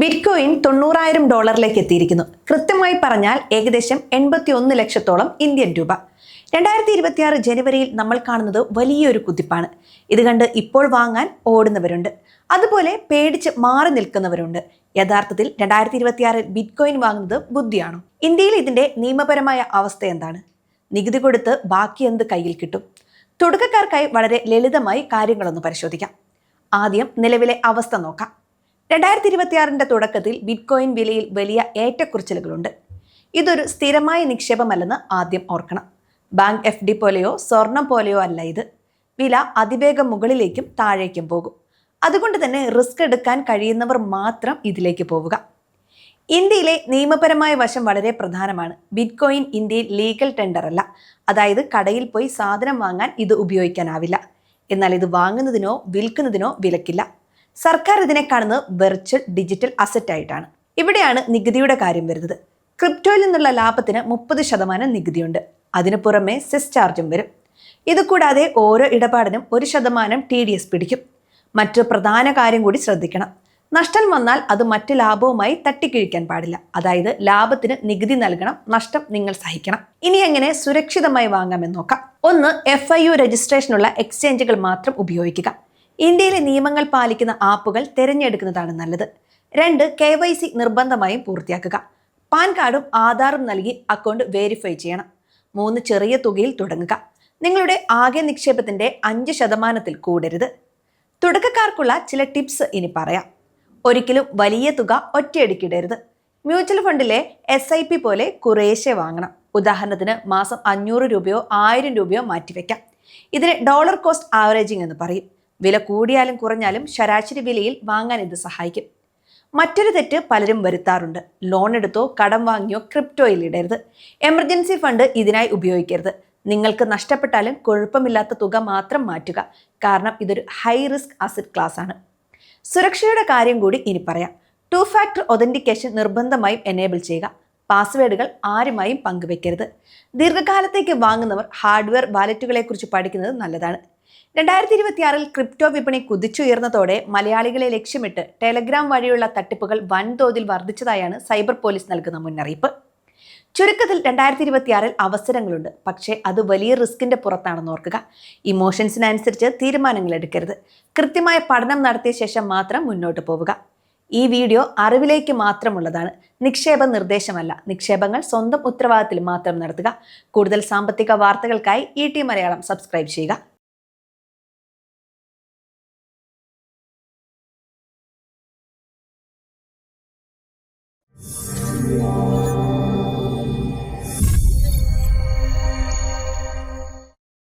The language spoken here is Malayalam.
ബിറ്റ്കോയിൻ തൊണ്ണൂറായിരം ഡോളറിലേക്ക് എത്തിയിരിക്കുന്നു. കൃത്യമായി പറഞ്ഞാൽ ഏകദേശം എൺപത്തി ഒന്ന് ലക്ഷത്തോളം ഇന്ത്യൻ രൂപ. രണ്ടായിരത്തി ഇരുപത്തിയാറ് ജനുവരിയിൽ നമ്മൾ കാണുന്നത് വലിയൊരു കുതിപ്പാണ്. ഇത് കണ്ട് ഇപ്പോൾ വാങ്ങാൻ ഓടുന്നവരുണ്ട്. അതുപോലെ പേടിച്ച് മാറി നിൽക്കുന്നവരുണ്ട്. യഥാർത്ഥത്തിൽ രണ്ടായിരത്തി ഇരുപത്തിയാറിൽ ബിറ്റ്കോയിൻ വാങ്ങുന്നത് ബുദ്ധിയാണോ? ഇന്ത്യയിൽ ഇതിന്റെ നിയമപരമായ അവസ്ഥ എന്താണ്? നികുതി കൊടുത്ത് ബാക്കി എന്ത് കയ്യിൽ കിട്ടും? തുടക്കക്കാർക്കായി വളരെ ലളിതമായി കാര്യങ്ങളൊന്ന് പരിശോധിക്കാം. ആദ്യം നിലവിലെ അവസ്ഥ നോക്കാം. രണ്ടായിരത്തി ഇരുപത്തിയാറിന്റെ തുടക്കത്തിൽ ബിറ്റ്കോയിൻ വിലയിൽ വലിയ ഏറ്റക്കുറച്ചിലുകളുണ്ട്. ഇതൊരു സ്ഥിരമായ നിക്ഷേപമല്ലെന്ന് ആദ്യം ഓർക്കണം. ബാങ്ക് എഫ് ഡി പോലെയോ സ്വർണം പോലെയോ അല്ല ഇത്. വില അതിവേഗം മുകളിലേക്കും താഴേക്കും പോകും. അതുകൊണ്ട് തന്നെ റിസ്ക് എടുക്കാൻ കഴിയുന്നവർ മാത്രം ഇതിലേക്ക് പോവുക. ഇന്ത്യയിലെ നിയമപരമായ വശം വളരെ പ്രധാനമാണ്. ബിറ്റ്കോയിൻ ഇന്ത്യയിൽ ലീഗൽ ടെൻഡർ അല്ല. അതായത് കടയിൽ പോയി സാധനം വാങ്ങാൻ ഇത് ഉപയോഗിക്കാനാവില്ല. എന്നാൽ ഇത് വാങ്ങുന്നതിനോ വിൽക്കുന്നതിനോ വിലക്കില്ല. സർക്കാർ ഇതിനെ കാണുന്നത് വെർച്വൽ ഡിജിറ്റൽ അസറ്റ് ആയിട്ടാണ്. ഇവിടെയാണ് നികുതിയുടെ കാര്യം വരുന്നത്. ക്രിപ്റ്റോയിൽ നിന്നുള്ള ലാഭത്തിന് മുപ്പത് ശതമാനം നികുതിയുണ്ട്. അതിനു പുറമെ സെസ് ചാർജും വരും. ഇതുകൂടാതെ ഓരോ ഇടപാടിനും ഒരു ശതമാനം ടി ഡി എസ് പിടിക്കും. മറ്റു പ്രധാന കാര്യം കൂടി ശ്രദ്ധിക്കണം. നഷ്ടം വന്നാൽ അത് മറ്റ് ലാഭവുമായി തട്ടിക്കിഴിക്കാൻ പാടില്ല. അതായത് ലാഭത്തിന് നികുതി നൽകണം നഷ്ടം നിങ്ങൾ സഹിക്കണം. ഇനി എങ്ങനെ സുരക്ഷിതമായി വാങ്ങാമെന്ന് നോക്കാം. ഒന്ന് എഫ് ഐ യു രജിസ്ട്രേഷനുള്ള എക്സ്ചേഞ്ചുകൾ മാത്രം ഉപയോഗിക്കുക. ഇന്ത്യയിലെ നിയമങ്ങൾ പാലിക്കുന്ന ആപ്പുകൾ തിരഞ്ഞെടുക്കുന്നതാണ് നല്ലത്. രണ്ട് കെ വൈ സി നിർബന്ധമായും പൂർത്തിയാക്കുക. പാൻ കാർഡും ആധാറും നൽകി അക്കൗണ്ട് വെരിഫൈ ചെയ്യണം. മൂന്ന് ചെറിയ തുകയിൽ തുടങ്ങുക. നിങ്ങളുടെ ആകെ നിക്ഷേപത്തിന്റെ അഞ്ച് ശതമാനത്തിൽ കൂടരുത്. തുടക്കക്കാർക്കുള്ള ചില ടിപ്സ് ഇനി പറയാം. ഒരിക്കലും വലിയ തുക ഒറ്റയടിക്കിടരുത്. മ്യൂച്വൽ ഫണ്ടിലെ എസ് ഐ പി പോലെ കുറേശ്ശെ വാങ്ങണം. ഉദാഹരണത്തിന് മാസം അഞ്ഞൂറ് രൂപയോ ആയിരം രൂപയോ മാറ്റിവെക്കാം. ഇതിന് ഡോളർ കോസ്റ്റ് ആവറേജിംഗ് എന്ന് പറയും. വില കൂടിയാലും കുറഞ്ഞാലും ശരാശരി വിലയിൽ വാങ്ങാൻ ഇത് സഹായിക്കും. മറ്റൊരു തെറ്റ് പലരും വരുത്താറുണ്ട്. ലോൺ എടുത്തോ കടം വാങ്ങിയോ ക്രിപ്റ്റോയിൽ ഇടരുത്. എമർജൻസി ഫണ്ട് ഇതിനായി ഉപയോഗിക്കരുത്. നിങ്ങൾക്ക് നഷ്ടപ്പെട്ടാലും കുഴപ്പമില്ലാത്ത തുക മാത്രം മാറ്റുക. കാരണം ഇതൊരു ഹൈ റിസ്ക് അസറ്റ് ക്ലാസ് ആണ് സുരക്ഷയുടെ കാര്യം കൂടി ഇനി പറയാം. ടു ഫാക്ടർ ഒതന്റിക്കേഷൻ നിർബന്ധമായും എനേബിൾ ചെയ്യുക. പാസ്വേഡുകൾ ആരുമായും പങ്കുവെക്കരുത്. ദീർഘകാലത്തേക്ക് വാങ്ങുന്നവർ ഹാർഡ്വെയർ വാലറ്റുകളെക്കുറിച്ച് പഠിക്കുന്നത് നല്ലതാണ്. രണ്ടായിരത്തി ഇരുപത്തിയാറിൽ ക്രിപ്റ്റോ വിപണി കുതിച്ചുയർന്നതോടെ മലയാളികളെ ലക്ഷ്യമിട്ട് ടെലഗ്രാം വഴിയുള്ള തട്ടിപ്പുകൾ വൻതോതിൽ വർദ്ധിച്ചതായാണ് സൈബർ പോലീസ് നൽകുന്ന മുന്നറിയിപ്പ്. ചുരുക്കത്തിൽ രണ്ടായിരത്തി ഇരുപത്തിയാറിൽ അവസരങ്ങളുണ്ട്. പക്ഷേ അത് വലിയ റിസ്കിന്റെ പുറത്താണെന്ന് ഓർക്കുക. ഇമോഷൻസിനനുസരിച്ച് തീരുമാനങ്ങൾ എടുക്കരുത്. കൃത്യമായ പഠനം നടത്തിയ ശേഷം മാത്രം മുന്നോട്ട് പോവുക. ഈ വീഡിയോ അറിവിലേക്ക് മാത്രമുള്ളതാണ്. നിക്ഷേപ നിർദ്ദേശമല്ല. നിക്ഷേപങ്ങൾ സ്വന്തം ഉത്തരവാദിത്തത്തിൽ മാത്രം നടത്തുക. കൂടുതൽ സാമ്പത്തിക വാർത്തകൾക്കായി ഇ ടി മലയാളം സബ്സ്ക്രൈബ് ചെയ്യുക. Música